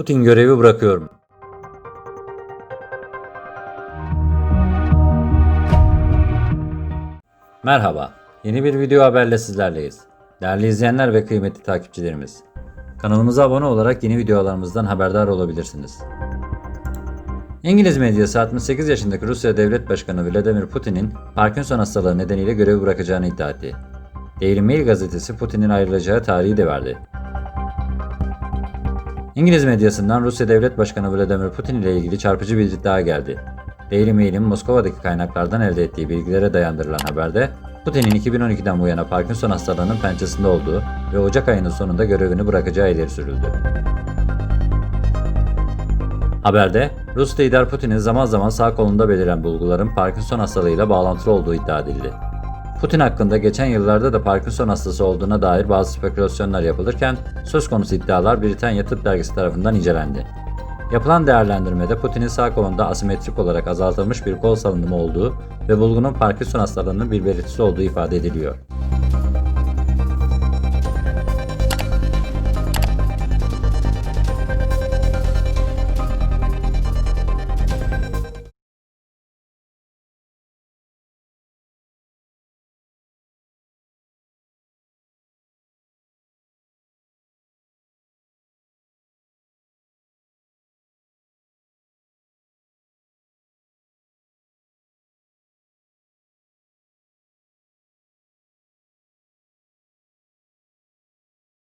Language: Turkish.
Putin görevi bırakıyorum. Merhaba. Yeni bir video haberle sizlerleyiz. Değerli izleyenler ve kıymetli takipçilerimiz. Kanalımıza abone olarak yeni videolarımızdan haberdar olabilirsiniz. İngiliz medyası 68 yaşındaki Rusya Devlet Başkanı Vladimir Putin'in Parkinson hastalığı nedeniyle görevi bırakacağını iddia etti. Daily Mail gazetesi Putin'in ayrılacağı tarihi de verdi. İngiliz medyasından Rusya Devlet Başkanı Vladimir Putin ile ilgili çarpıcı bir iddia geldi. Daily Mail'in Moskova'daki kaynaklardan elde ettiği bilgilere dayandırılan haberde, Putin'in 2012'den bu yana Parkinson hastalığının pençesinde olduğu ve Ocak ayının sonunda görevini bırakacağı ileri sürüldü. Haberde, Rus lider Putin'in zaman zaman sağ kolunda beliren bulguların Parkinson hastalığıyla bağlantılı olduğu iddia edildi. Putin hakkında geçen yıllarda da Parkinson hastası olduğuna dair bazı spekülasyonlar yapılırken söz konusu iddialar Britanya Tıp Dergisi tarafından incelendi. Yapılan değerlendirmede Putin'in sağ kolunda asimetrik olarak azaltılmış bir kol salınımı olduğu ve bulgunun Parkinson hastalığının bir belirtisi olduğu ifade ediliyor.